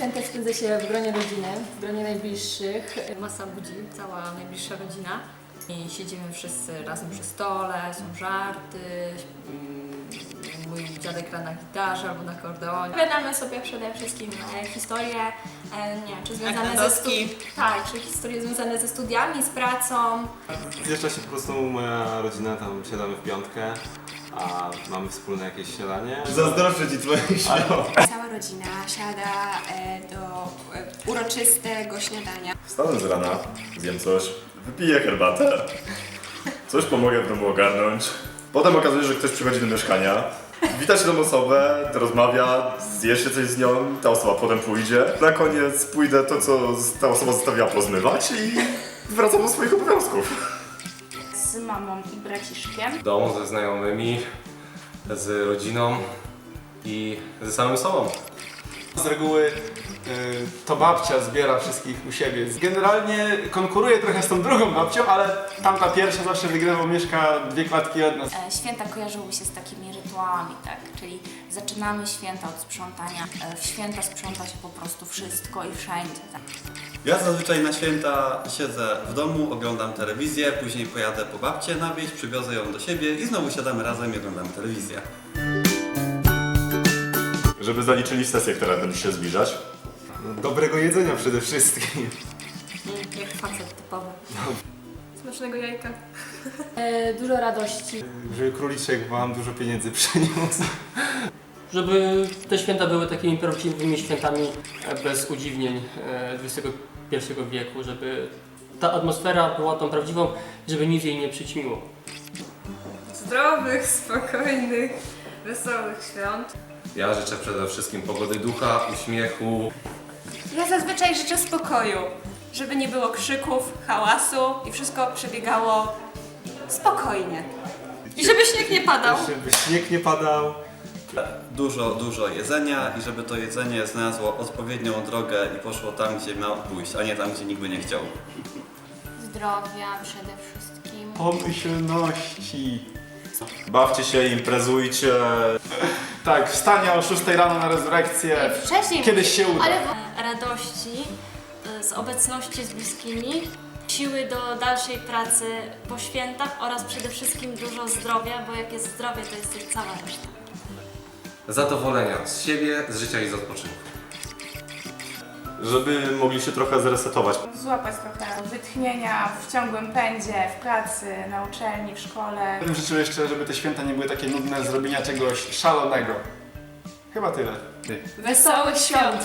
święta spędza się w gronie rodziny, w gronie najbliższych. Masa budzi, cała najbliższa rodzina. I siedzimy wszyscy razem przy stole, są żarty. mm, Mój dziadek gra na gitarze albo na akordeonie. Opowiadamy sobie przede wszystkim e, historie, e, nie wiem, czy związane ze Anegdotki. studiami. Tak, czy historie związane ze studiami, z pracą. Zjeżdża się po prostu moja rodzina, tam siadamy w piątkę, a mamy wspólne jakieś śniadanie. Zazdroszczę ci twoich śniadań. Cała rodzina siada e, do e, uroczystego śniadania. Wstanę z rana, zjem coś, wypiję herbatę, coś pomogę w domu ogarnąć. Potem okazuje się, że ktoś przychodzi do mieszkania, wita się tą osobę, rozmawia, zje się coś z nią, ta osoba potem pójdzie. Na koniec pójdę to, co ta osoba zostawiła pozmywać i wracam do swoich obowiązków. Z mamą i braciszkiem. w domu ze znajomymi, z rodziną i ze samym sobą. Z reguły y, to babcia zbiera wszystkich u siebie. Generalnie konkuruje trochę z tą drugą babcią, ale tamta pierwsza zawsze wygrywa, bo mieszka dwie klatki od nas. E, Święta kojarzyły się z takimi rytuałami, tak? Czyli zaczynamy święta od sprzątania. E, W święta sprząta się po prostu wszystko i wszędzie. Tak? Ja zazwyczaj na święta siedzę w domu, oglądam telewizję, później pojadę po babcię na wieś, przywiozę ją do siebie i znowu siadamy razem i oglądamy telewizję. Żeby zaliczyli sesję, która będzie się zbliżać. Dobrego jedzenia przede wszystkim. Jak facet typowy. Smacznego jajka. E, dużo radości. Żeby króliczek wam dużo pieniędzy przyniósł. żeby te święta były takimi prawdziwymi świętami e, bez udziwnień e, XXI wieku, żeby ta atmosfera była tą prawdziwą, żeby nic jej nie przyćmiło. Zdrowych, spokojnych, wesołych świąt. Ja życzę przede wszystkim pogody ducha, uśmiechu, Ja zazwyczaj życzę spokoju, żeby nie było krzyków, hałasu i wszystko przebiegało spokojnie. I żeby śnieg nie padał. Żeby śnieg nie padał. Dużo, dużo jedzenia i żeby to jedzenie znalazło odpowiednią drogę i poszło tam, gdzie miało pójść, a nie tam, gdzie nikt by nie chciał. Zdrowia przede wszystkim. Pomyślności. Bawcie się, imprezujcie. Tak, wstania o 6 rano na rezurekcję. Wcześniej Kiedyś się uda. Ale radości y, z obecności z bliskimi, siły do dalszej pracy po świętach oraz przede wszystkim dużo zdrowia, bo jak jest zdrowie, to jest cała reszta. zadowolenia z siebie, z życia i z odpoczynku. Żeby mogli się trochę zresetować. Złapać trochę wytchnienia w ciągłym pędzie, w pracy, na uczelni, w szkole. Ja bym życzył jeszcze, żeby te święta nie były takie nudne, zrobienia czegoś szalonego. Chyba tyle. Wesołych świąt.